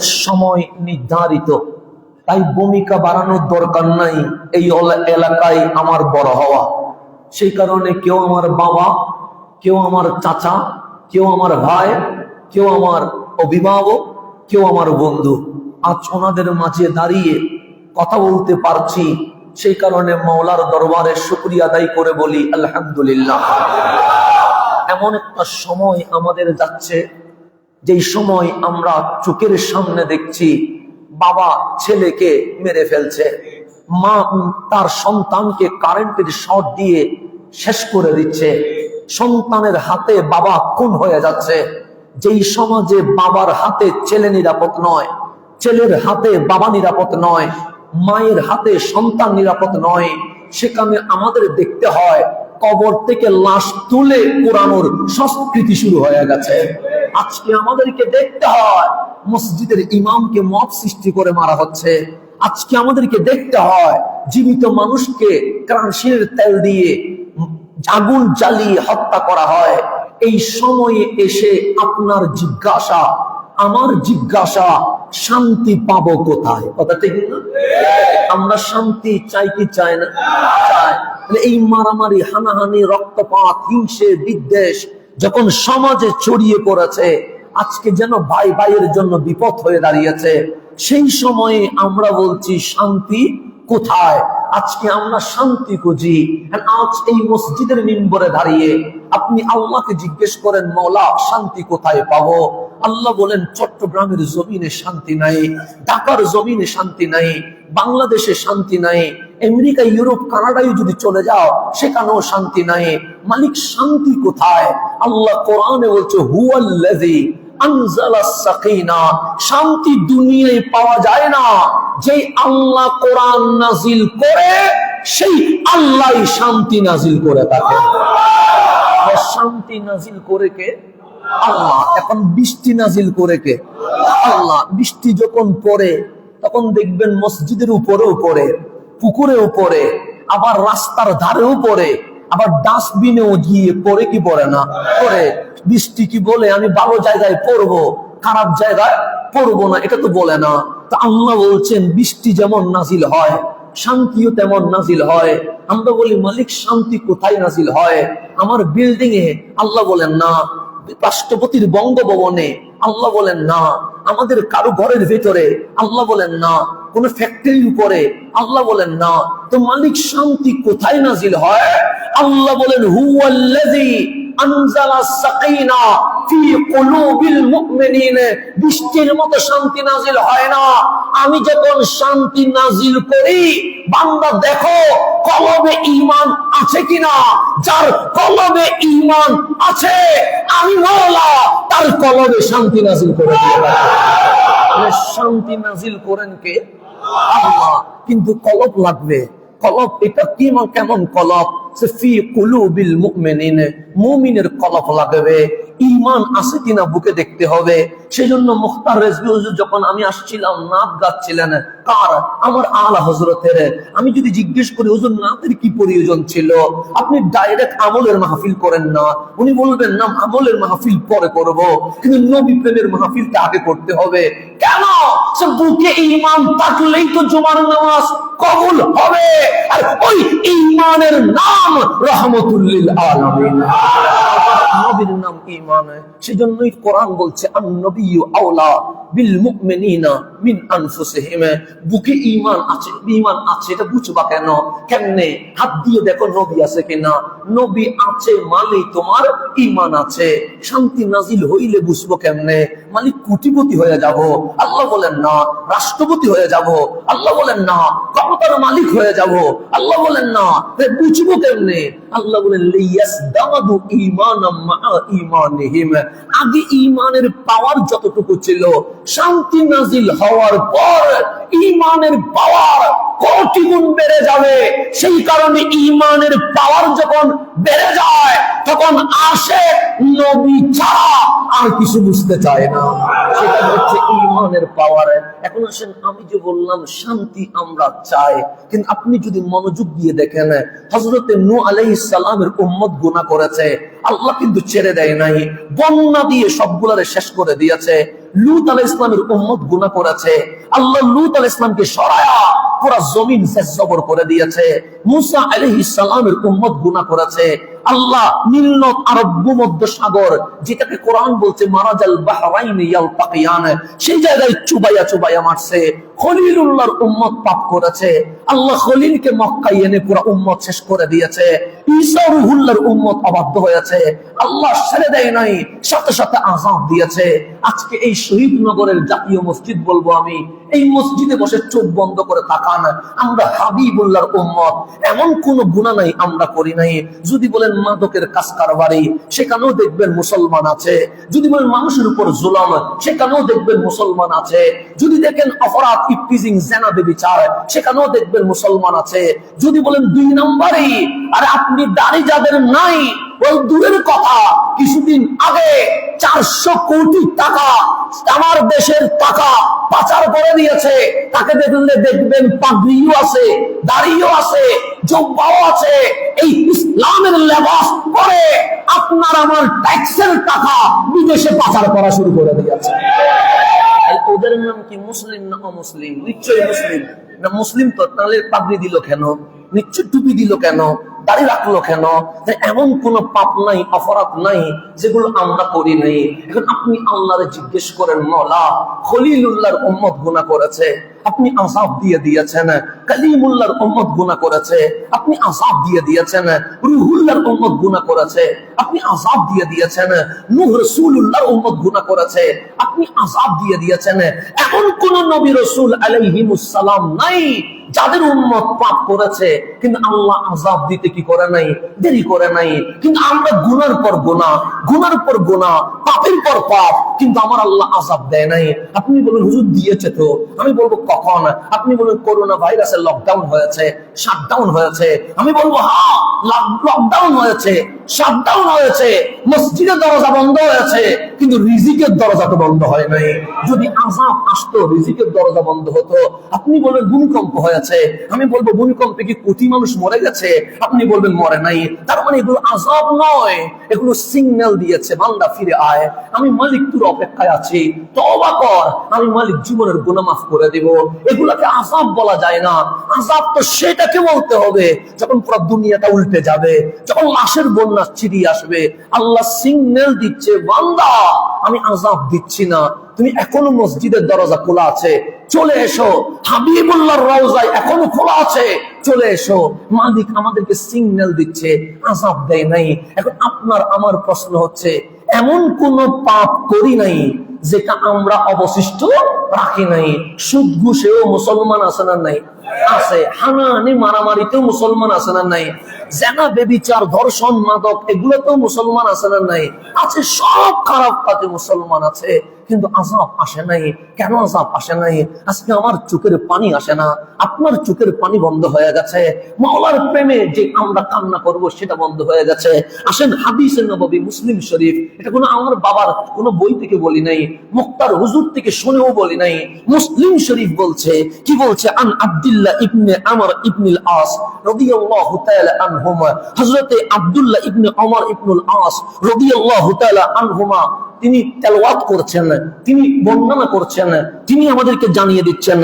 সময় নির্ধারিত। তাই ভূমিকা বাড়ানোর দরকার নাই এই এলাকায় আমার বড় হওয়া। সেই কারণে কেউ আমার বাবা, কেউ আমার চাচা, কেউ আমার ভাই, কেউ আমার অভিভাবক, কেউ আমার বন্ধু। আজ ওনাদের মাঝে দাঁড়িয়ে কথা বলতে পারছি। সেই কারণে মাওলার দরবারে শুক্রিয়া আদায় করে বলি, আলহামদুলিল্লাহ। এমন একটা সময় আমাদের যাচ্ছে। যেই সময় আমরা চোখের সামনে দেখছি বাবা ছেলেকে মেরে ফেলছে, মা তার সন্তানকে কারেন্টের শর্ট দিয়ে শেষ করে দিচ্ছে, সন্তানের হাতে বাবা খুন হয়ে যাচ্ছে। যেই সমাজে বাবার হাতে ছেলে নিরাপদ নয়, ছেলের হাতে বাবা নিরাপদ নয়, মায়ের হাতে সন্তান নিরাপদ নয়, সেখানে আমাদের দেখতে হয় কবর থেকে লাশ তুলে পুরানোর সংস্কৃতি শুরু হয়ে গেছে। আজকে আমাদেরকে দেখতে হয় মসজিদের ইমামকে মত সৃষ্টি করে মারা হচ্ছে। আজকে আমাদেরকে দেখতে হয় জীবিত মানুষকে ক্রান্সির তেল দিয়ে আগুন জ্বালিয়ে হত্যা করা হয়। এই সময়ে এসে আপনার জিজ্ঞাসা, আমার জিজ্ঞাসা, শান্তি পাবো কোথায়? কথা ঠিক না? আমরা শান্তি চাই কি চাই না? এই মারামারি, হানাহানি, রক্তপাত, হিংসে, বিদ্বেষ যখন সমাজে ছড়িয়ে পড়েছে, আজকে যেন ভাই ভাইয়ের জন্য বিপদ হয়ে দাঁড়িয়েছে, সেই সময়ে আমরা বলছি, শান্তি কোথায়? আজকে আমরা শান্তি খুঁজি। আজ এই মসজিদের মিম্বরে দাঁড়িয়ে আপনি আল্লাহকে জিজ্ঞেস করেন, মৌলা, শান্তি কোথায় পাবো? আল্লাহ বলেন, চট্টগ্রামের জমিনে শান্তি নাই, ঢাকার জমিনে শান্তি নাই, বাংলাদেশে শান্তি নাই, আমেরিকা, ইউরোপ, কানাডায় যদি চলে যাও, সেখানেও শান্তি নাই। মালিক, শান্তি কোথায়? আল্লাহ কোরআনে বলছে সাকিনা। শান্তি দুনিয়ায় পাওয়া যায় না। যে আল্লাহ কোরআন নাজিল করে, সেই আল্লাহই শান্তি নাজিল করে আর শান্তি নাজিল করে কে? আল্লাহ, এখন বৃষ্টি নাজিল করে কে? আল্লাহ, বৃষ্টি যখন পড়ে, তখন দেখবেন মসজিদের উপরেও পড়ে, পুকুরেও পড়ে, আবার রাস্তার ধারেও পড়ে, আবার ডাস্টবিনেও গিয়ে পড়ে কি পড়ে না? পড়ে। বৃষ্টি কি বলে, আমি ভালো জায়গায় পড়ব, খারাপ জায়গায় পড়ব না, এটা তো বলে না। তা আল্লাহ বলছেন, বৃষ্টি যেমন নাজিল হয়, শান্তিও তেমন নাজিল হয়। আমরা বলি, মালিক, শান্তি কোথায় নাজিল হয়? আমার বিল্ডিং এ আল্লাহ বলেন, না রাষ্ট্রপতির বঙ্গভবনে আল্লাহ বলেন, না, আমাদের কারও ঘরের ভেতরে আল্লাহ বলেন, না, কোন ফ্যাক্টরির উপরে আল্লাহ বলেন, না, তো মালিক শান্তি কোথায় নাজিল হয়? আল্লাহ বলেন হয় না। আমি যখন শান্তি নাজিল করি, বান্দা দেখো কলবে ঈমান আছে কিনা? যার কলমে ইমান আছে, আমি মাওলা, তার কলমে শান্তি নাজিল করে শান্তি নাজিল করেন কে? কিন্তু কলব লাগবে। কলব, এটা কি কেমন কলব? সে ফি কুলুবিল মুমিনিন, মুমিনের কলব লাগবে। ঈমান আছে কিনা বুকে দেখতে হবে। সেজন্য মুখতার রেজবি হুজুর যখন আমি আসছিলাম নাত গাচ্ছিলেন, কার? আমার আলা হজরতের আমি যদি জিজ্ঞেস করি, হুজুর নাতের কি প্রয়োজন ছিল? আপনি ডাইরেক্ট আমলের মাহফিল করেন না। উনি বলবেন, না, আমলের মাহফিল পরে করব, কিন্তু নবী প্রেমের মাহফিলটা আগে করতে হবে। কেন? সে বুকে ইমান থাকলেই তো জুমার নামাজ কবুল হবে। আর ওই ঈমানের নাম রহমতুল্লিল আলামিন। নবীর নাম ঈমান সেজন্যই কোরআন বলছে বুকে আছে আছে, এটা বুঝবা কেন? কেমনে? হাত দিয়ে দেখো নবী আছে কিনা। নবী আছে তোমার আছে। শান্তি নাজিল হইলে বুঝব কেমনে? মালিক কোটিপতি হয়ে যাব। আল্লাহ বলেন না, রাষ্ট্রপতি হয়ে যাব। আল্লাহ বলেন না, ক্ষমতার মালিক হয়ে যাব। আল্লাহ বলেন না বুঝব কেমনে? আল্লাহ বলেন লিয়াসদামাদু আগে ইমানের পাওয়ার যতটুকু ছিল শান্তি নাজিল হওয়ার পর ইমানের পাওয়ার কোটি গুণ বেড়ে যাবে। সেই কারণে ঈমানের পাওয়ার যখন বেড়ে যায়, তখন আসে নবী ছাড়া আর কিছু বুঝতে চায় না। সেটা হচ্ছে ঈমানের পাওয়ার এখন আসেন, আমি যে বললাম, শান্তি আমরা চাই। কিন্তু আপনি যদি মনোযোগ দিয়ে দেখেন হজরতে নু আলাইহিস সালামের উম্মত গুনাহ করেছে। আল্লাহ কিন্তু ছেড়ে দেয় নাই। বন্যা দিয়ে সবগুলারে শেষ করে দিয়েছে। লুত আলাহ ইসলামের উম্মত গুণা করেছে। আল্লাহ লুত আলাহ ইসলামকে সরায়া পুরা জমিন জবর করে দিয়েছে। মুসা আলহ ইসলামের উম্মত গুনা করেছে। আল্লাহ নীল আরব ভূমধ্য সাগর, যেটাকে কোরআন বলছে, মারাজাল বাহরাইন সেই জায়গায় চুবাইয়া চুবাইয়া মারছে। খলিলুল্লাহর উম্মত পাপ করেছে। আল্লাহ খলিলকে এনে পুরো উম্মত শেষ করে দিয়েছে। ঈসা রুহুল্লাহর উম্মত অবাধ্য হয়েছে। আল্লাহ ছেড়ে দেয় নাই, সাথে সাথে আযাব দিয়েছে। আজকে এই শহীদ নগরের জাতীয় মসজিদ বলব আমি। এই মসজিদে বসে চোখ বন্ধ করে তাকান। আমরা হাবিবুল্লাহর উম্মত। এমন কোন গুণা নাই আমরা করি নাই। যদি বলেন মাদকের কাজ কারবারি সেখানেও দেখবেন মুসলমান আছে। যদি বলেন মানুষের উপর জুলম, সেখানেও দেখবেন মুসলমান আছে। যদি দেখেন অপরাধ, ইপটিজিং, জেনা বিচার সেখানেও দেখবেন মুসলমান আছে। যদি বলেন দুই নম্বরই, আর আপনি দাড়ি যাদের নাই, ওই দূরের কথা, কিছুদিন আগে চারশো কোটি টাকা আমার দেশের টাকা পাচার করে দিয়েছে। তাকে দেখলে দেখবেন পাগড়িও আছে দাড়িও আছে জব্বাও আছে। এই ইসলামের লেবাস করে আপনার আমার ট্যাক্সের টাকা বিদেশে পাচার করা শুরু করে দিয়েছে। ওদের নাম কি মুসলিম না অমুসলিম? নিশ্চয়ই মুসলিম। না মুসলিম তো তাহলে পাগড়ি দিল কেন? নিশ্চয় টুপি দিল কেন? দাড়ি রাখল কেন? যে এমন কোন পাপ নাই, অপরাধ নাই, যেগুলো আমরা করি নাই। এখন আপনি আল্লাহরে জিজ্ঞেস করেন মলা খলিলুল্লাহর উম্মত গুনাহ করেছে। আপনি আজাব দিয়ে দিয়েছেন, কালিমুল্লাহর উম্মত গুনাহ করেছে। আপনি আজাব দিয়ে দিয়েছেন, রুহুল্লাহর উম্মত গুনাহ করেছে। আপনি আজাব দিয়ে দিয়েছেন, নূহ রাসূলুল্লাহর উম্মত গুনাহ করেছে। আপনি আজাব দিয়ে দিয়েছেন, এমন কোন নবী রাসূল আলাইহিমুস সালাম নাই যাদের উম্মত পাপ করেছে, কিন্তু আল্লাহ আজাব দিতে কি করে নাই? দেরি করে নাই। কিন্তু আমরা গুনার পর গুনাহ, গুনার পর গুনাহ, পাপের পর পাপ, কিন্তু আমার আল্লাহ আজাব দেয় নাই। আপনি বলুন, হুজুর দিয়েছে তো? আমি বলব, কখন? আপনি বলুন, করোনা ভাইরাসের লকডাউন হয়েছে শাটডাউন হয়েছে। আমি বলব হ্যাঁ লকডাউন হয়েছে শাটডাউন হয়েছে। মসজিদের দরজা বন্ধ হয়েছে, কিন্তু রিজিকের দরজা তো বন্ধ হয় নাই। যদি আজাব আসতো, রিজিকের দরজা বন্ধ হতো। আপনি বলবেন ভূমিকম্প হয়েছে আমি বলব, ভূমিকম্পে কি কোটি মানুষ মরে গেছে? আপনি বলবেন, মরে নাই। তার মানে এগুলো আজাব নয়। এগুলো সিগন্যাল দিয়েছে, বান্দা ফিরে আয়। আমি মালিক তোর অপেক্ষায় আছি। তবা কর। আমি মালিক জীবনের গুণা মাফ করে দিব। এগুলাকে আজাব বলা যায় না। আজাব তো সেটাকে বলতে হবে। যখন পুরো দুনিয়াটা উল্টে যাবে, যখন লাশের বন্যা চিরিয়ে আসবে, আল্লাহ সিগন্যাল দিচ্ছে, বান্দা, আমি আজাব দিচ্ছি না। তুমি এখনও মসজিদের দরজা খোলা আছে, চলে এসো। হাবিবুল্লাহর রওজায় এখনও খোলা আছে, চলে এসো। মালিক আমাদেরকে সিগন্যাল দিচ্ছে আজাব দেয় নাই। এখন আপনার, আমার প্রশ্ন হচ্ছে, এমন কোন পাপ করি নাই যেটা আমরা অবশিষ্ট রাখি নাই? সুদ ঘুষেও মুসলমান আছে না নাই? আছে। হানানি মারামারিতেও মুসলমান আছে না নাই? জেনা, বেবিচার, ধর্ষণ, মাদক, এগুলোতেও মুসলমান আছে না নাই? আছে, সব খারাপ কাজে মুসলমান আছে। কিন্তু আজাব আসে নাই। কেন আজাব আসে নাই? আজকে আমার চোখের পানি আসে না। আপনার চোখের পানি বন্ধ হয়ে গেছে। মাওলার প্রেমে যে আমরা কান্না করব, সেটা বন্ধ হয়ে গেছে। আসেন হাদিসের নবী মুসলিম শরীফ। এটা কোনো আমার বাবার কোনো বই থেকে বলি নাই। মুক্তার হুজুর থেকে শুনেও বলি নাই। মুসলিম শরীফ বলছে, কি বলছে? আন আব্দুল্লাহ ইবনে আমর ইবনুল আস রাদিয়াল্লাহু তাআলা আনহুমা। হযরতে আব্দুল্লাহ ইবনে ওমর ইবনুল আস রাদিয়াল্লাহু তাআলা আনহুমা তিনি তেলাওয়াত করছেন, তিনি বর্ণনা করছেন, তিনি আমাদেরকে জানিয়ে দিচ্ছেন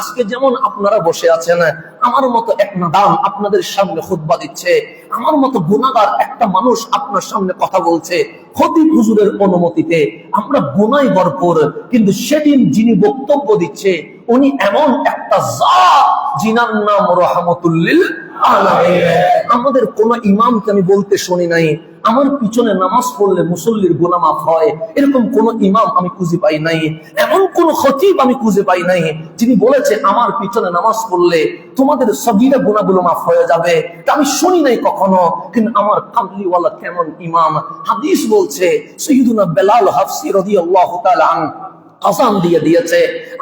আজকে যেমন আপনারা বসে আছেন, আমার মতো এক নাদাম আপনাদের সামনে খুতবা দিচ্ছে, আমার মতো গুনাহগার একটা মানুষ আপনার সামনে কথা বলছে খতিব হুজুরের অনুমতিতে, আমরা গুনায় ভরপুর, কিন্তু সেদিন যিনি বক্তব্য দিচ্ছে, উনি এমন একটা জাত জিনার নাম রহমতুল্লিল আমাদের কোন ইমামকে আমি বলতে শুনি নাই। আমার পিছনে নামাজ পড়লে মুসল্লির গুনাহ মাফ হয়। এরকম কোন ইমাম আমি খুঁজে পাই নাই। এমন কোন খতিব আমি খুঁজে পাই নাই, যিনি বলেছে, আমার পিছনে নামাজ পড়লে তোমাদের সগিরা গুনাহগুলো মাফ হয়ে যাবে। তা আমি শুনি নাই কখনো। কিন্তু আমার কামলিওয়ালা কেমন ইমাম? হাদিস বলছে, সৈয়দুনা বেলাল হাফসি তাআলা আনহু আজান দিয়ে দিয়েছে।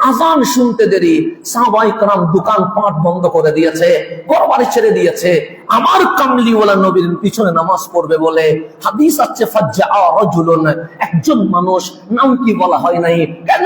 আজান শুনতে দেরি, সাহাবাই কারাম দোকান পাট বন্ধ করে দিয়েছে ঘর ছেড়ে দিয়েছে। আমার কামলিওয়ালা নবীর পিছনে নামাজ পড়বে বলে হাদিস আছে একজন মানুষ, নাম কি বলা হয় নাই, কেন?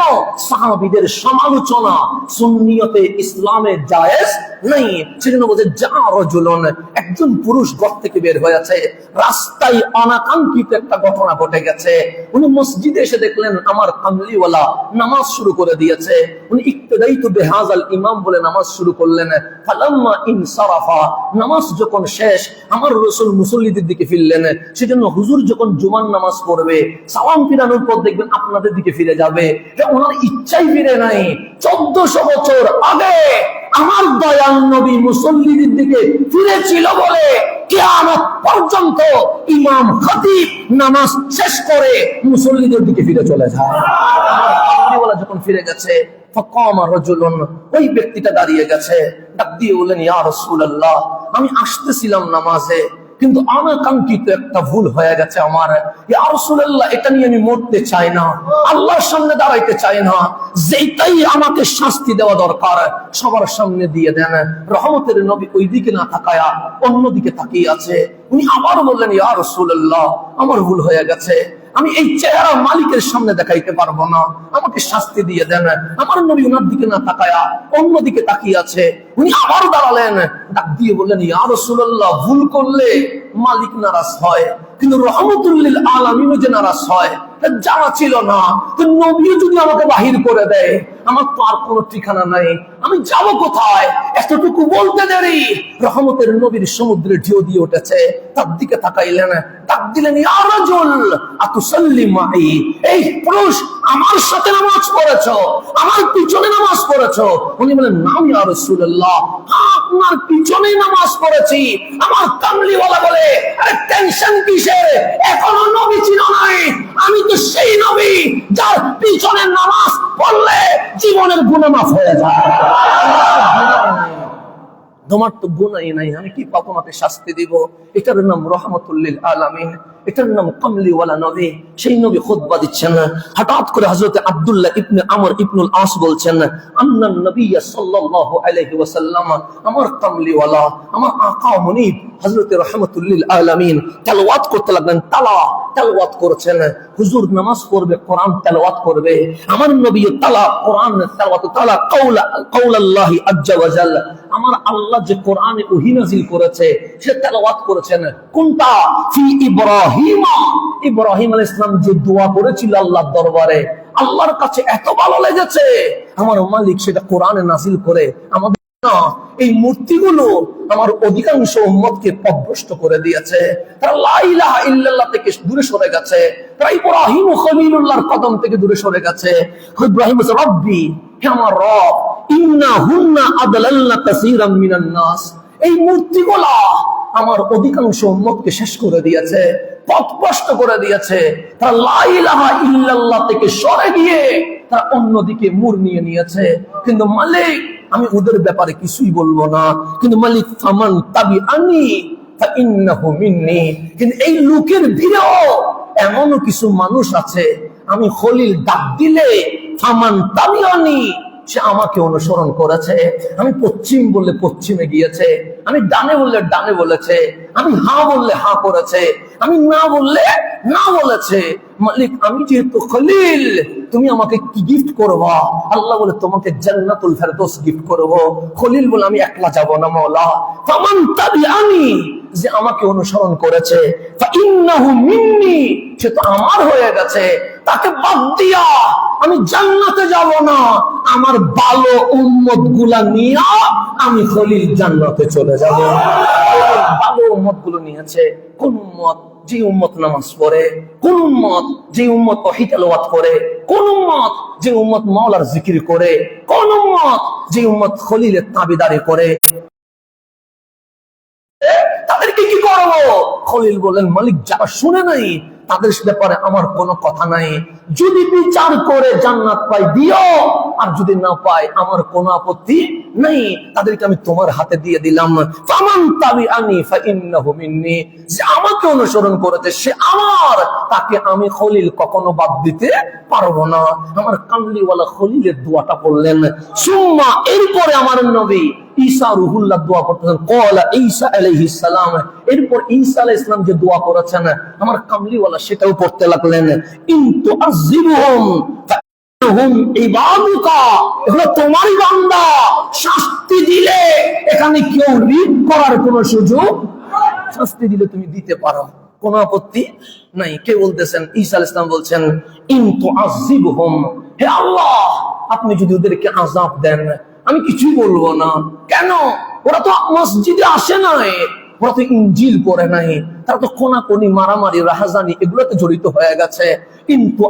সাহাবীদের সমালোচনা সুন্নিয়তে ইসলামে জায়েজ নাই। সেজন্য বলছে, যা রাজুলুন, একজন পুরুষ ঘর থেকে বের হয়েছে, রাস্তায় অনাকাঙ্ক্ষিত একটা ঘটনা ঘটে গেছে। উনি মসজিদে এসে দেখলেন, আমার কামলিওয়ালা নামাজ শুরু করে দিয়েছে। উনি ইক্তদাই তো বেহাজাল ইমাম বলে নামাজ শুরু করলেন। ফালাম্মা ইনসারাফা নামাজ যখন শেষ, আমার রসুল মুসল্লিদের দিকে ফিরলেন। সেজন্য হুজুর যখন জুমান নামাজ পড়বে, সালাম ফিরানোর পর দেখবেন আপনাদের দিকে ফিরে যাবে। ওনার ইচ্ছাই ফিরে নাই। চোদ্দশো বছর আগে আমার দয়াল নবী মুসল্লিদের দিকে ফিরেছিল বলে কেয়ামত পর্যন্ত ইমাম খতিব নামাজ শেষ করে মুসল্লিদের দিকে ফিরে চলে যায়। যখন ফিরে গেছে ওই ব্যক্তিটা দাঁড়িয়ে গেছে। ডাক দিয়ে বললেন, ইয়া রসুল আমি আসতেছিলাম নামাজে। কিন্তু অনাকাঙ্ক্ষিত একটা ভুল হয়ে গেছে আমার। আরসুল্লাহ এটা নিয়ে আমি মরতে চাই না। আল্লাহর সামনে দাঁড়াইতে চাই না। যেটাই আমাকে শাস্তি দেওয়া দরকার, সবার সামনে দিয়ে দেন। রহমতের নবী ওই দিকে না তাকায়া অন্যদিকে তাকিয়ে আছে। উনি আবার বললেন, ইয়া রসুল্লাহ আমার ভুল হয়ে গেছে। আমি এই চেহারা মালিকের সামনে দেখাইতে পারব না। আমাকে শাস্তি দিয়ে দেন। আমার নবী ওনার দিকে না তাকায়া অন্যদিকে তাকিয়ে আছে। উনি আবার দাঁড়ালেন। ডাক দিয়ে বললেন, ইয়া রাসূলুল্লাহ, ভুল করলে মালিক নারাজ হয়। কিন্তু রহমতুল্লিল আলামিনও যে নারাজ হয় জানা ছিল না। তো নবীও যদি আমাকে বাহির করে দেয়, আমার তো আর কোনো ঠিকানা নাই। আমি যাব কোথায়? এতটুকু বলতে দেরি। রহমতের নবীর সমুদ্রে দিয়ে উঠেছে। তার দিকে তাকাইলেন। ডাক দিলেন রাজুল, আতুসাল্লি মাই। এই পুরুষ আমার সাথে নামাজ পড়েছো, আমার পিছনে নামাজ পড়েছো। উনি বলেন নাম ইয়া আপনার পিছনে নামাজ পড়েছি। আমার কামলিওয়ালা বলে, আরে টেনশন কিসের? এখনও নবী ছিল নাই। আমি তো সেই নবী যার পিছনে নামাজ পড়লে জীবনের হয়ে যায়। তোমার তো গুণাই নাই, আমি কি শাস্তি দিব। এটার নাম রহমতুল্লিল আলামিন, এটার নাম কমলিওয়ালা নবী। সেই নবী খুতবা দিচ্ছেন। হঠাৎ করে হযরত আব্দুল্লাহ ইবনে আমর ইবনুল আস বলছেন আন্নান নবী সাল্লাল্লাহু আলাইহি ওয়াসাল্লাম, আমার কমলিওয়ালা, আমার আকা মুনিব হযরত রহমতুল্লিল আলামিন করতে লাগলেন তালা হুজুর নামাজ পড়বে, কোরআন করবে। আমার নবী তালা কোরআন তালা আমার আল্লাহ যে করেছে, সে করেছেন। কোনটা? ফি ইব্রাহিম। ইব্রাহিম যে দোয়া করেছিল আল্লাহর দরবারে, আল্লাহর কাছে এত ভালো লেগেছে। আমার মালিক সেটা কোরআনে নাযিল করে আমাদের এই মূর্তিগুলো আমার অধিকাংশ পথভ্রষ্ট করে দিয়েছে। থেকে সরে আমার অধিকাংশ শেষ করে দিয়েছে পথভ্রষ্ট করে দিয়েছে। তারা লা ইলাহা ইল্লাল্লাহ থেকে সরে গিয়ে তারা অন্যদিকে মুর নিয়ে নিয়েছে। কিন্তু মালিক আমি ওদের ব্যাপারে কিছুই বলব না। কিন্তু মালিক ফামান তাবি আনি কিন্তু এই লোকের ভিড়েও এমনও কিছু মানুষ আছে। আমি খলিল ডাক দিলে, ফামান তাবি আনি সে আমাকে অনুসরণ করেছে। আমি পশ্চিম বললে পশ্চিমে গিয়েছে। আমি ডানে বললে ডানে বলেছে। আমি হা বললে হা করেছে। আমি না বললে না বলেছে। মালিক, আমি যেহেতু খলিল, তুমি আমাকে কি গিফট করবা? আল্লাহ বলে, তোমাকে জান্নাতুল ফেরদৌস গিফট করব। খলিল বলে, আমি একলা যাব না, মাওলা। ফামান তাবিআনি, যে আমাকে অনুসরণ করেছে। ফা ইন্নাহু মিন্নি, সে তো আমার হয়ে গেছে। তাকে বাদ দিয়া আমি জান্নাতে যাব না। আমার ভালো উম্মতগুলা নিয়ে আমি খলিল জান্নাতে চলে যাব। ভালো উম্মতগুলো নিয়েছে কোন উম্মত যে উম্মত নামাজ পড়ে, কোন উম্মত যে উম্মত অহিতালওয়াত করে, কোন উম্মত যে উম্মত মাওলার জিকির করে, কোন উম্মত যে উম্মত খলিলের তাবিদারি করে। তাদেরকে কি করব? খলিল বলেন মালিক যারা শুনে নাই তাদের ব্যাপারে আমার কোনো কথা নাই। যদি বিচার করে জান্নাত পাই, দিও। আর যদি না পাই, আমার কোনো আপত্তি নাই। তাদেরকে আমি তোমার হাতে দিয়ে দিলাম। আমাকে অনুসরণ করেছে, সে আমার। তাকে আমি খলিল কখনো বাদ দিতে পারব না। আমার কামলিওয়ালা খলিলের দোয়াটা বললেন, সুম্মা, এরপরে আমার নবী ঈসা রুহুল্লাহ দোয়া করতেছেন। কলা ঈসা এরপর ঈসা আলাইহিস সালাম যে দোয়া করেছেন, আমার কামলিওয়ালা সেটাও পড়তে লাগলেন। বান্দা। শাস্তি দিলে এখানে কেউ রিড করার কোন সুযোগ শাস্তি দিলে তুমি দিতে পারো। কোন আপত্তি নাই। কে বলতেছেন? ঈসা আলাইহিস সালাম বলছেন ইনতু আযিবুহুম হে আল্লাহ, আপনি যদি ওদেরকে আযাব দেন আমি কিছুই বলব না। কেন? ওরা তো মসজিদে আসে নাই। ওরা তো ইঞ্জিল পড়ে নাই। তারা তো কোনাকুনি, মারামারি, রাহাজানি এগুলোতে জড়িত হয়ে গেছে। কিন্তু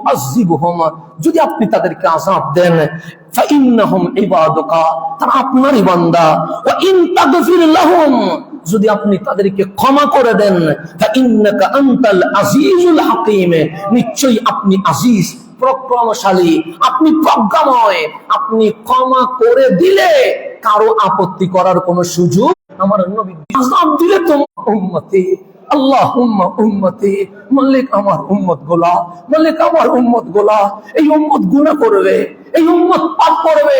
তাগফির লাহুম, যদি আপনি তাদেরকে ক্ষমা করে দেন নিশ্চয়ই আপনি আজিজ আপনি প্রজ্ঞাময়, আপনি ক্ষমা করে দিলে কারও আপত্তি করার সুযোগ আমার দিলে তো উম্মতি। আল্লাহ মালিক আমার উম্মত গোলা, মালিক আমার উম্মত গোলা। এই উম্মত গুনাহ করবে, এই উম্মত পাপ করবে।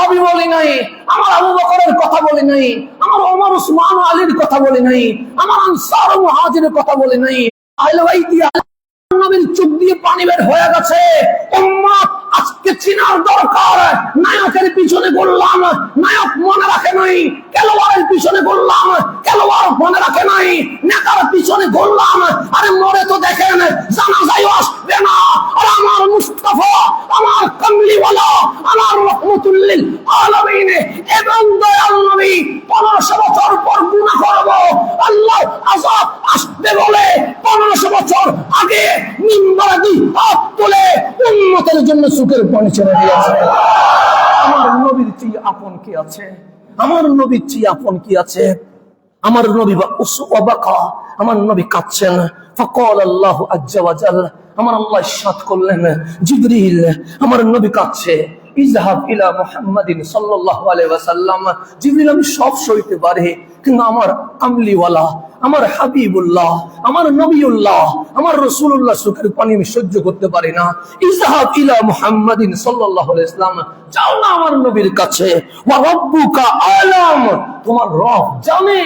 আমি বলি নাই, আমার আবু বকরের কথা বলি নাই, আমার ওমর উসমান আলীর কথা বলি নাই, আমার আনসার মুহাজিরের কথা বলি নাই। নবীর চোখ দিয়ে পানি বের হয়ে গেছে। উম্মত আজকে চিনার দরকার। নায়কের পিছনে বললাম, নায়ক মনে রাখে নাই, খেলোয়াড়ের পিছনে বললাম, খেলোয়াড় মনে রাখে নাই, নেতার পিছনে বললাম, আরে মরে তো দেখেন জানা যায় আসবে না। আর আমার মুস্তাফা, আমার আমার রহমতুল্লিল এবং দয়াল নবী পনেরোশো বছর পর গুণা আল্লাহ আসবে বলে পনেরোশো বছর আগে নিম্বারাদি হাত তুলে জন্য সুখের পানি দিয়েছে আমার নবীর চেয়ে আপন কি আছে? আমার নবীর চেয়ে আপন কি আছে? আমার নবী বা উসু অবাকা আমার নবী কাঁদছেন। ফকল আল্লাহ আজ্জাওয়াজাল আমার আল্লাহ সাত করলেন। জিবরিল, আমার নবী কাঁদছে। ইজহাব ইলা মুহাম্মাদিন সাল্লাল্লাহু আলাইহি ওয়াসাল্লাম। জিবরিল আমি সব সইতে পারি, কিন্তু আমার আমার হাবিবুল্লাহ, আমার নবীউল্লাহ, আমার সুখের পানি আমি সহ্য করতে পারি না। ইলা মুহাম্মাদিন সাল্লাল্লাহু আলাইহি যাও না আমার নবীর কাছে। ওয়া রাব্বুকা আলাম। তোমার রব জানে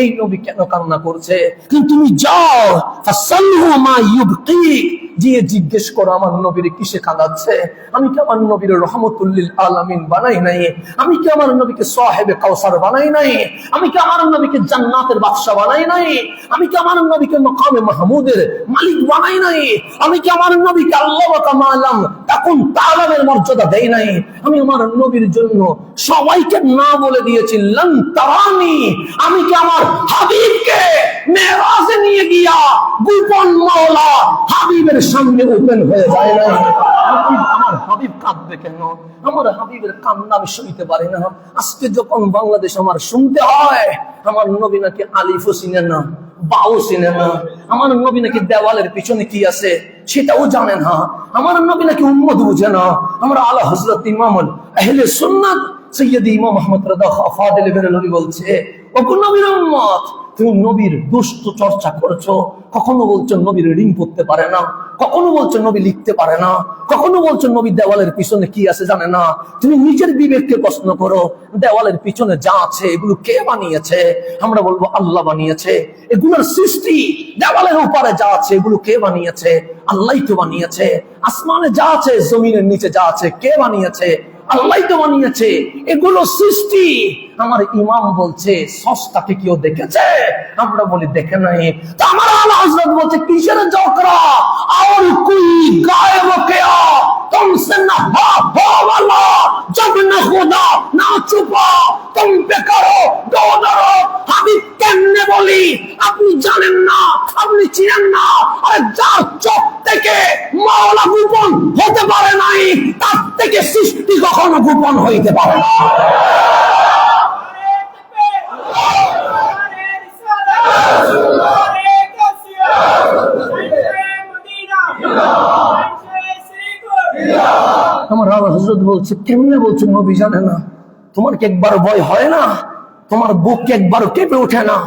এই নবী কেন কান্না করছে। কিন্তু তুমি যাও ফাসালহু মা ইউবকিক গিয়ে জিজ্ঞেস করো, আমার নবীর কিসে কাঁদাচ্ছে? আমি কি আমার নবীর রহমতুল্লিল আলামিন বানাই নাই? আমি কি আমার নবীকে সাহেবে কাউসার বানাই নাই? আমি কি আমার নবীকে জান্নাতের বাদশাহ বানাই নাই? আমি কি আমার নবীকে মকামে মাহমুদের মালিক বানাই নাই? আমি কি আমার নবীকে আল্লাহ কামালাম তখন তালামের মর্যাদা দেই নাই? আমি আমার নবীর জন্য সবাইকে না বলে দিয়েছি, লন আমি কি আমার হাবিবকে মেরাজে নিয়ে গিয়া গোপন মাওলা হাবিবের সামনে ওপেন হয়ে যায় না। আমার নবী নাকি চিনে না চিনে না। আমার নবী নাকি দেওয়ালের পিছনে কি আছে সেটাও জানে না। আমার নবী নাকি উম্মত বুঝে না। আমরা আলা হজরত ইমামুল আহলে সুন্নাত সৈয়দ ইমাম আহমদ রাদা বলছে তুমি নবীর দুষ্ট চর্চা করেছ। কখনো বলছো নবীর ঋণ পড়তে পারে না। কখনো বলছো নবী লিখতে পারে না। কখনো বলছো নবী দেওয়ালের পিছনে কি আছে জানে না। তুমি নিজের বিবেককে প্রশ্ন করো, দেওয়ালের পিছনে যা আছে এগুলো কে বানিয়েছে? আমরা বলব আল্লাহ বানিয়েছে। এগুলোর সৃষ্টি, দেওয়ালের উপরে যা আছে এগুলো কে বানিয়েছে? আল্লাহ তো বানিয়েছে। আসমানে যা আছে, জমিনের নিচে যা আছে কে বানিয়েছে? আল্লাহ তো বানিয়েছে, এগুলো সৃষ্টি। আমার ইমাম বলছে, সস্তাকে কেউ দেখেছে? আমরা বলি, দেখে নাই। তো আমার আল্লাহ বলছে, কিসের জকরা আর কুই গায়েব কেয়া तुमसे न हो हो वाला जब न खुदा ना छुपा तुम पे करो दो दरो আমি কেমনে বলি আপনি জানেন না আপনি চিনেন না আরে যার চোখ থেকে মাওলা গোপন হতে পারে নাই তার থেকে সৃষ্টি কখনো গোপন হইতে পারে না আমার আল্লাহ হজরত বলছে, কেমনে বলছে নবী জানে না? তোমার কি একবার ভয় হয় না? তোমার বুক কি একবার কেঁপে ওঠে না?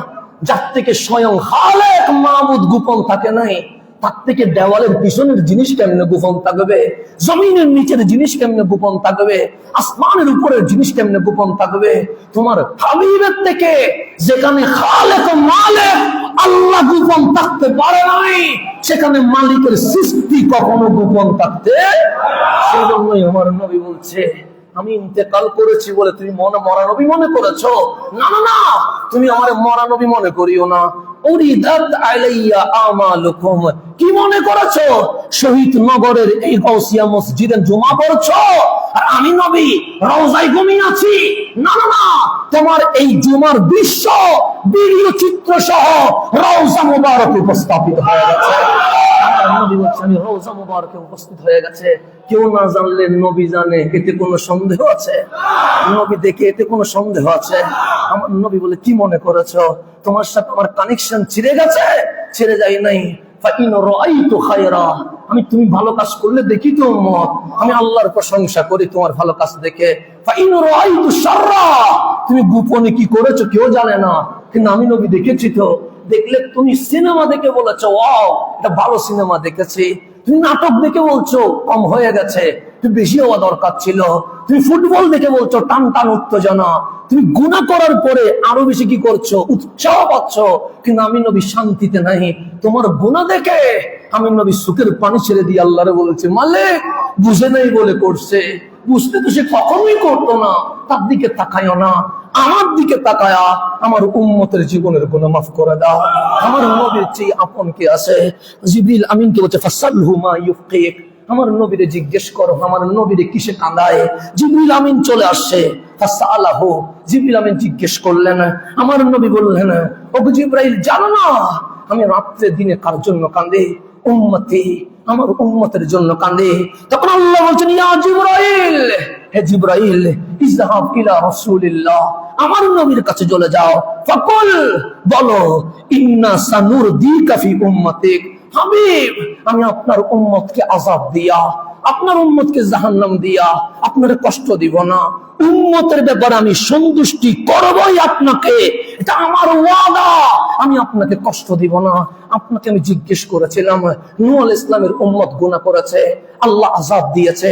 যার থেকে স্বয়ং খালেক মাহমুদ গোপন থাকে নাই, তার থেকে দেওয়ালের পিছনের জিনিস কেমনে গোপন থাকবে? জমিনের নিচের জিনিস কেমনে গোপন থাকবে? আসমানের উপরের জিনিস কেমনে গোপন থাকবে? তোমার হাবিবের থেকে যেখানে খালেক মালেক আল্লাহ গোপন থাকতে পারে নাই সেখানে মালিকের সৃষ্টি কখনো গোপন থাকতে সেজন্যই আমার নবী বলছে, আমি ইন্তেকাল করেছি বলে তুমি মনে মরা নবী মনে করেছ? না না না। তুমি আমার মরা নবী মনে করিও না। কি মনে শহীদ নগরের এই মসজিদে জুমা আর আমি নবী, রওজায় ঘুমিয়ে আছি। না না না, তোমার এই জুমার দৃশ্য, ভিডিও চিত্র সহ রওজা মুবারক উপস্থাপিত হয়ে গেছে। আমি রওজা মুবারকে উপস্থিত হয়ে গেছে। কেউ না জানলে নবী জানে, এতে কোনো সন্দেহ আছে? নবী দেখে এতে কোনো সন্দেহ আছে? আমার নবী বলে, কি মনে করেছ? তোমার সাথে আমার কানেকশন ছিঁড়ে গেছে? ছিঁড়ে যায় নাই। আমি তুমি ভালো কাজ করলে দেখি তো মত আমি আল্লাহর প্রশংসা করি তোমার ভালো কাজ দেখে। তুমি গোপনে কি করেছ কেউ জানে না। কিন্তু আমি নবী দেখেছি তো। দেখলে তুমি সিনেমা দেখে বলেছ ভালো সিনেমা দেখেছি। তুমি নাটক দেখে বলছো, কম হয়ে গেছে। তুমি বেশি হওয়া দরকার ছিল। তুমি ফুটবল দেখে বলছো, টান টান উত্তেজনা। তুমি গুণা করার পরে আরও বেশি কি করছ? উৎসাহ পাচ্ছ। কিন্তু আমি নবী শান্তিতে নাই। তোমার গুণা দেখে আমি নবী সুখের পানি ছেড়ে দিয়ে আল্লাহরে বলেছে, মালিক, বুঝে নাই বলে করছে। বুঝতে তো সে কখনোই করতো না। তার দিকে তাকাইও না। আমার দিকে তাকায়া আমার উম্মতের জীবনের গুণ মাফ করে দাও। আমার নবীর চেয়ে আপন কে আছে? জিবরিল আমিনকে বলছে, ফাসালহু মা ইউফকিক। আমার নবীরে জিজ্ঞেস করো, আমার নবীরে কিসে কাঁদায়? জিবরিল আমিন চলে আসছে, ফাসালাহু। জিবরিল আমিন জিজ্ঞেস করলেন, আমার নবী বললেন ও জিব্রাইল, জানো না, আমি রাত্রে দিনে কার জন্য কাঁদে? উম্মতি আমার উম্মতের জন্য কাঁদে। তখন আল্লাহ বলছেন, ইয়া জিব্রাইল হে জিব্রাইল, ইজহাব ইলা রাসূলিল্লাহ, আমার নবীর কাছে চলে যাও। ফাকুল, বলো, ইন্না সানুর ফি উম্মতিক। হাবিব, আমি আপনার উম্মতকে আযাব দিয়া, আপনার উম্মতকে জাহান্নাম দিয়া আপনার কষ্ট দিব না। উম্মতের ব্যাপারে আমি সন্তুষ্টি করবই আপনাকে। এটা আমার ওয়াদা। আমি আপনাকে কষ্ট দিব না। আপনাকে আমি জিজ্ঞেস করেছিলাম নুয়াল ইসলামের উম্মত গুনাহ করেছে, আল্লাহ আজাদ দিয়েছে।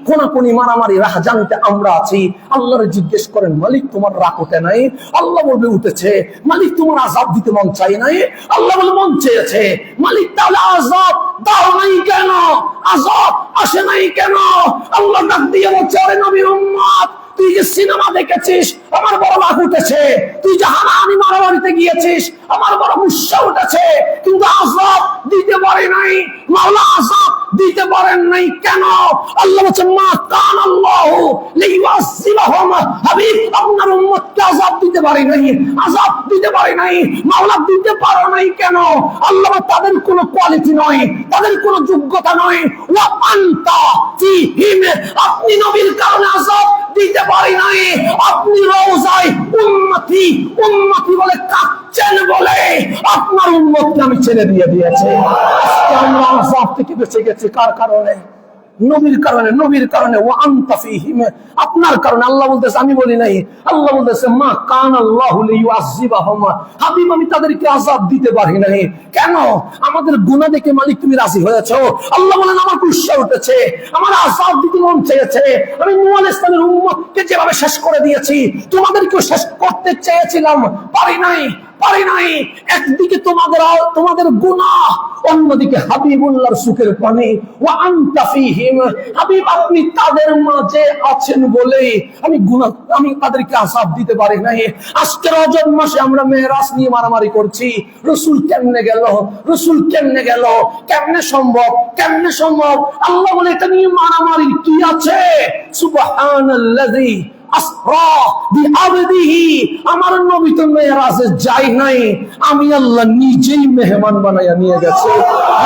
কোন কোন মারামারি রাহ জানতে আমরা আছি। আল্লাহরে জিজ্ঞেস করেন, মালিক তোমার রাগ ওঠে নাই? আল্লাহ বলবে, উঠেছে। মালিক তোমার আজাব দিতে মন চাই নাই? আল্লাহ বলে, মন চেয়েছে। মালিক, তাহলে আজাব দাও নাই কেন? আজাব আসে নাই কেন? আল্লাহ ডাক দিয়ে বলছে, আরে নবীর উম্মত তুই যে সিনেমা দেখেছিস, আমার বড় রাগ উঠেছে। তুই মারামারিতে গিয়েছিস, আমার বড় গুসা উঠেছে। কিন্তু আজাব দিতে পারে নাই, মাওলা দিতে পারেন নাই কেন? আল্লাহ মা কান আল্লাহ আপনার উম্মতকে দিতে পারে নাই। দিতে নাই, মাওলা দিতে পারো নাই কেন? আল্লাহ তাদের কোনো কোয়ালিটি নয়, তাদের কোনো যোগ্যতা নয়। ওয়া আনতা ফীহিম, আপনি নবীর কারণে আযাব দিতে পারি নাই। আপনি রওজায় উন্নতি উন্নতি বলে কাচ্ছেন বলে আপনার উন্নতি আমি ছেড়ে দিয়ে দিয়েছি। আমরা সব থেকে বেঁচে গেছি, কার কারণে? নবীর কারণে নবীর কারণে ও আন্তাফিহিম আপনার কারণে আল্লাহ বলতেছে, আমি বলি নাই। আল্লাহ বলতেছে, মা কান আল্লাহ হাবিব, আমি তাদেরকে আযাব দিতে পারি নাই। কেন? আমাদের গুনাহ দেখে মালিক তুমি রাজি হয়েছো। আল্লাহ বলেন, আমার গুসা উঠেছে, আমার আযাব দিতে মন চেয়েছে। আমি নূহ আলাইহিস সালামের উম্মতকে যেভাবে শেষ করে দিয়েছি, তোমাদেরকেও শেষ করতে চেয়েছিলাম। পারি নাই পারি নাই। একদিকে তোমাদের তোমাদের গুনাহ, অন্যদিকে হাবিবুল্লাহর সুখের পানি ও আন্তাফিহিম হাবিব, আপনি তাদের মাঝে আছেন বলে আমি গুনাহ, আমি তাদেরকে আসাব দিতে পারি নাই। আজকে রজব মাসে আমরা মেহরাজ নিয়ে মারামারি করছি। রসুল কেমনে গেল? রসুল কেমনে গেল? কেমনে সম্ভব? কেমনে সম্ভব? আল্লাহ বলে, এটা নিয়ে মারামারি কি আছে? সুবহানাল্লাযী। আমার নবী তো মেয়েরাজে যাই নাই। আমি আল্লাহ নিজেই মেহমান বানাইয়া নিয়ে গেছে।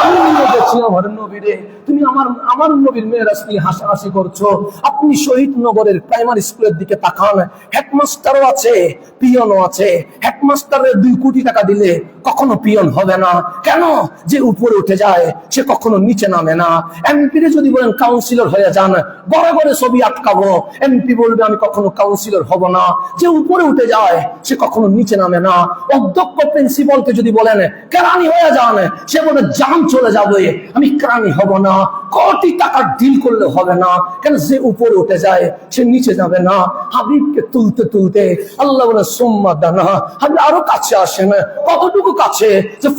আমি নিয়ে গেছি আমার নবীরে। তুমি আমার আমার নবীর মেয়েরাজ নিয়ে হাসাহাসি করছ, আপনি শহীদ নগরের প্রাইমারি স্কুলের দিকে তাকান। হেডমাস্টারও আছে, পিয়নও আছে। হেডমাস্টারের দুই কোটি টাকা দিলে কখনো পিয়ন হবে না। কেন? যে উপরে উঠে যায়, সে কখনো নিচে নামে না। এমপি যদি বলেন কাউন্সিলর হয়ে যান, গড়ে গড়ে ছবি আটকাবো। এমপি বলবে, আমি কখনো কাউন্সিলর হব না। যে উপরে উঠে যায়, সে কখনো নিচে নামে না। অধ্যক্ষ প্রিন্সিপালকে যদি বলেন, কেরানি হয়ে যান। সে বলে, জান চলে যাবে। আমি কেরানি হব না। কোটি টাকার ডিল করলে হবে না। কেন যে উপরে উঠে যায়, সে নিচে যাবে না। হাবিবকে তুলতে তুলতে আল্লাহ বলে, সোম্মা দানা। হাবিব আরও কাছে আসেন। কতটুকু কাছে? যে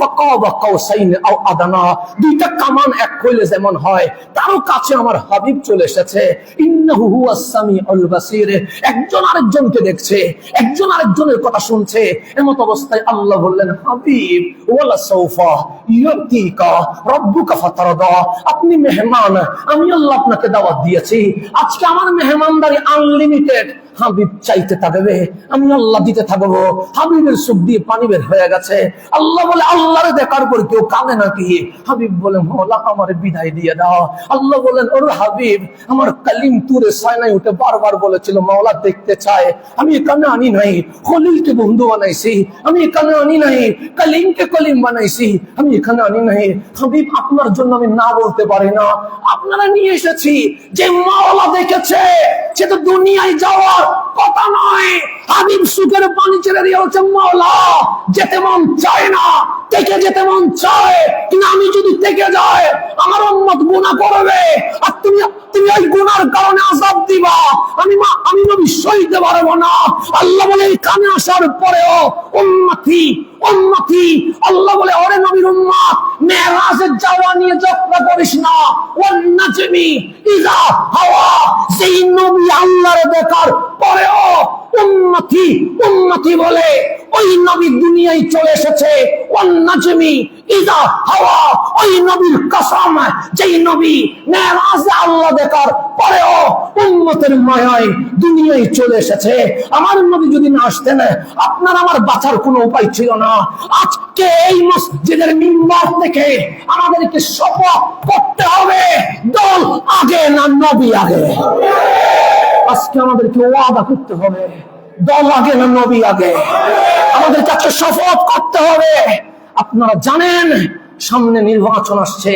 আদানা। দুইটা কামান এক কইলে যেমন হয়, তারও কাছে আমার হাবিব চলে এসেছে। একজন আরেকজনকে দেখছে, একজন আরেকজনের কথা শুনছে। এমত অবস্থায় আল্লাহ বললেন, হাবিব, ওয়ালা সৌফা ইউতিকা রব্বুকা ফাতারদা। আপনি মেহমান, আমি আল্লাহ আপনাকে দাওয়াত দিয়েছি। আজকে আমার মেহমানদারি আনলিমিটেড হাবিব চাইতে থাকবে আমি আল্লাহ দিতে থাকব। হাবিবের সুখ দিয়ে পানি বের হয়ে গেছে। আল্লাহ বলে, আল্লাহরে দেখার পর কেউ কাঁদে নাকি? হাবিব বলে, মৌলা, আমার বিদায় দিয়ে দাও। আল্লাহ বলেন, ওর হাবিব, আমার কালিম তুরে সায়নাই উঠে বারবার বলেছিল মাওলা দেখতে চায়। আমি এখানে আনি নাই, খলিলকে বন্ধু বানাইছি। আমি এখানে আনি নাই, কালিমকে কলিম বানাইছি। আমি এখানে আনি নাই। হাবিব, আপনার জন্য আমি না বলতে পারি না। আপনারা নিয়ে এসেছি যে মাওলা দেখেছে সে তো দুনিয়ায় যাওয়ার কথা নয়। হাবিব সুখের পানি ছেড়ে দিয়ে হচ্ছে মাওলা, যেতে মন চায় না, থেকে যেতে মন চায়। কিন্তু আমি যদি থেকে যায় আমার উম্মত গুনাহ করবে। আর তুমি তুমি ওই গুনার কারণে আজাব দিবা। আমি মা, আমি নবী সইতে পারব না। আল্লাহ বলে, এই কানে আসার পরেও উম্মতি উম্মতি। আল্লাহ বলে, ওরে নবীর উম্মত মেরাজে যাওয়া নিয়ে যাত্রা করিস না নাজমি ইজা হাওয়া সেই নবী আল্লাহর দেখার পরেও উম্মতি উম্মতি বলে ওই নবী দুনিয়ায় চলে এসেছে। ওয়ান নাজমি ইজা হাওয়া, ওই নবীর কসম, যেই নবী মেরাজে আল্লাহ দেখার পরেও উম্মতের মায়ায় দুনিয়ায় চলে এসেছে। আমার নবী যদি না আসতেন, আপনার আমার বাঁচার কোনো উপায় ছিল না। আজকে এই মসজিদের মিম্বার থেকে আমাদেরকে শপথ করতে হবে, দল আগে না নবী আগে? আজকে আমাদেরকে ওয়াদা করতে হবে। দল আগে না নবী আগে? আমাদের কাছে শপথ করতে হবে। আপনারা জানেন, সামনে নির্বাচন আসছে।